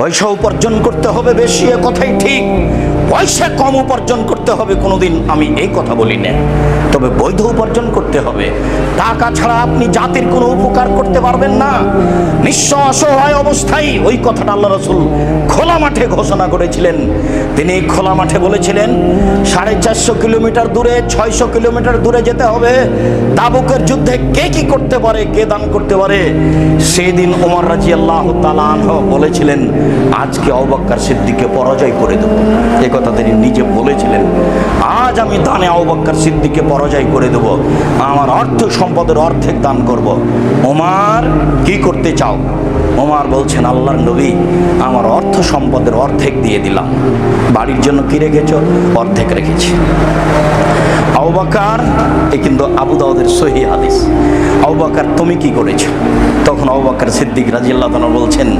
পয়সা উপার্জন করতে হবে বেশি, এ কথাই ঠিক। পয়সা কম উপার্জন করতে হবে কোনোদিন, আমি এই কথা বলি না। তবে বৈধ উপার্জন করতে হবে। টাকা ছাড়া আপনি জাতির কোনো উপকার করতে পারবেন না। নিঃস্ব অসহায় অবস্থায় ওই কথাটা আল্লাহ রসুল খোলা মাঠে ঘোষণা করেছিলেন। তিনি খোলা মাঠে বলেছিলেন, সাড়ে চারশো কিলোমিটার দূরে, ছয়শো কিলোমিটার দূরে যেতে হবে। তাবুকের যুদ্ধে কে কি করতে পারে, কে দান করতে পারে? সেদিন ওমর রাজি আল্লাহ বলেছিলেন, আজকে অবাক্কার সিদ্দিকে পরাজয় করে দেব। এ কথা তিনি নিজে বলেছিলেন, আজ আমি দানে অবাক্কার সিদ্দিকে পরাজয় করে দেব আমার অর্থ সম্পদের অর্ধেক দান করব। ওমার, কি করতে চাও? ওমার বলছেন, আল্লাহর নবী, আমার অর্থ সম্পদের অর্ধেক দিয়ে দিলাম। বাড়ির জন্য কি রেখেছ? অর্ধেক রেখেছি। আউবাকার এ কিন্তু আবু দাউদের সহি হাদিস। আউবাকার তুমি কি করেছ? তখন আউবাকার সিদ্দিক রাজিয়াল্লাহ তাআলা বলছেন,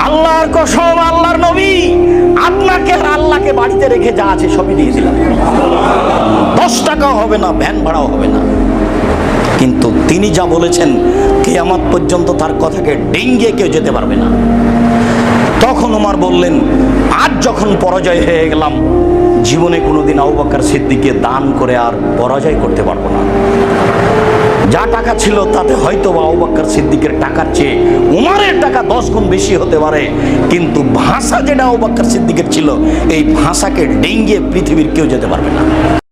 আল্লাহর কসম, আল্লাহর নবী, আপনাকে আর আল্লাহকে বাড়িতে রেখে যা আছে সবই দিয়ে দিলাম। দশ টাকাও হবে না, ভ্যান ভাড়াও হবে না। কিন্তু তিনি যা বলেছেন, কেয়ামত পর্যন্ত তার কথাকে ডেঙ্গিয়ে কেউ যেতে পারবে না। তখন উমার বললেন, আজ যখন পরাজয় হয়ে গেলাম, জীবনে কোনোদিন আউবাকার সিদ্দিকে দান করে আর পরাজয় করতে পারব না। যা টাকা ছিল, তাতে হয়তো বা আউবাক্কার সিদ্দিকের টাকার চেয়ে উমারের টাকা দশ গুণ বেশি হতে পারে। কিন্তু ভাষা যেটা আউবাক্কার সিদ্দিকের ছিল, এই ভাষাকে ডেঙ্গিয়ে পৃথিবীর কেউ যেতে পারবে না।